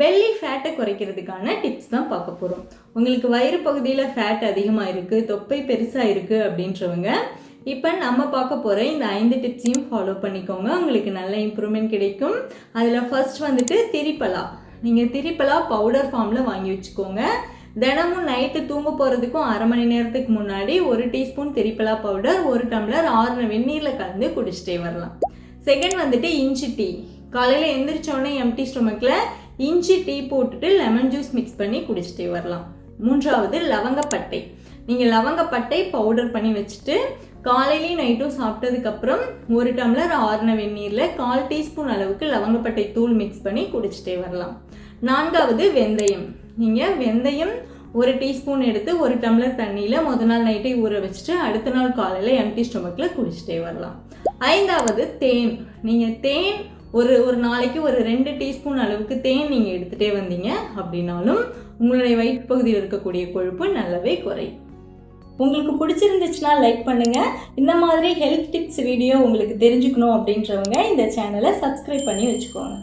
Belly ஃபேட்டை குறைக்கிறதுக்கான tips தான் பார்க்க போகிறோம் உங்களுக்கு வயிறு பகுதியில் ஃபேட் அதிகமாக இருக்குது தொப்பை பெருசாக இருக்குது அப்படின்றவங்க இப்போ நம்ம பார்க்க போகிற இந்த ஐந்து டிப்ஸையும் ஃபாலோ பண்ணிக்கோங்க. உங்களுக்கு நல்ல இம்ப்ரூவ்மெண்ட் கிடைக்கும். அதில் ஃபர்ஸ்ட் வந்துட்டு திரிப்பலா. நீங்கள் திரிப்பலா பவுடர் ஃபார்மில் வாங்கி வச்சுக்கோங்க. தினமும் நைட்டு தூங்க போகிறதுக்கும் அரை மணி நேரத்துக்கு முன்னாடி ஒரு டீஸ்பூன் திரிப்பலா பவுடர் ஒரு டம்ளர் ஆறு வெந்நீரில் கலந்து குடிச்சிட்டே வரலாம். செகண்ட் வந்துட்டு இஞ்சி டீ காலையில் எந்திரிச்சோடனே எம்டி ஸ்டொமக்கில் இஞ்சி டீ போட்டுட்டு லெமன் ஜூஸ் மிக்ஸ் பண்ணி குடிச்சிட்டே வரலாம். மூன்றாவது லவங்கப்பட்டை நீங்கள் லவங்கப்பட்டை பவுடர் பண்ணி வச்சுட்டு காலையிலையும் நைட்டும் சாப்பிட்டதுக்கப்புறம் ஒரு டம்ளர் ஆறுன வெந்நீரில் கால் டீஸ்பூன் அளவுக்கு லவங்கப்பட்டை தூள் மிக்ஸ் பண்ணி குடிச்சிட்டே வரலாம். நான்காவது வெந்தயம். நீங்கள் வெந்தயம் ஒரு டீஸ்பூன் எடுத்து ஒரு டம்ளர் தண்ணியில் முத நாள் நைட்டே ஊற வச்சுட்டு அடுத்த நாள் காலையில் எம்டி ஸ்டொமக்கில் குடிச்சிட்டே வரலாம். ஐந்தாவது தேன். நீங்கள் தேன் ஒரு ஒரு நாளைக்கு ஒரு ரெண்டு டீஸ்பூன் அளவுக்கு தேன் நீங்கள் எடுத்துகிட்டே வந்தீங்க அப்படின்னாலும் உங்களுடைய வயிற்று பகுதியில் இருக்கக்கூடிய கொழுப்பு நல்லாவே குறையும். உங்களுக்கு பிடிச்சிருந்துச்சுன்னா லைக் பண்ணுங்கள் இந்த மாதிரி ஹெல்த் டிப்ஸ் வீடியோ உங்களுக்கு தெரிஞ்சுக்கணும் அப்படின்றவங்க இந்த சேனலை சப்ஸ்கிரைப் பண்ணி வச்சுக்கோங்க.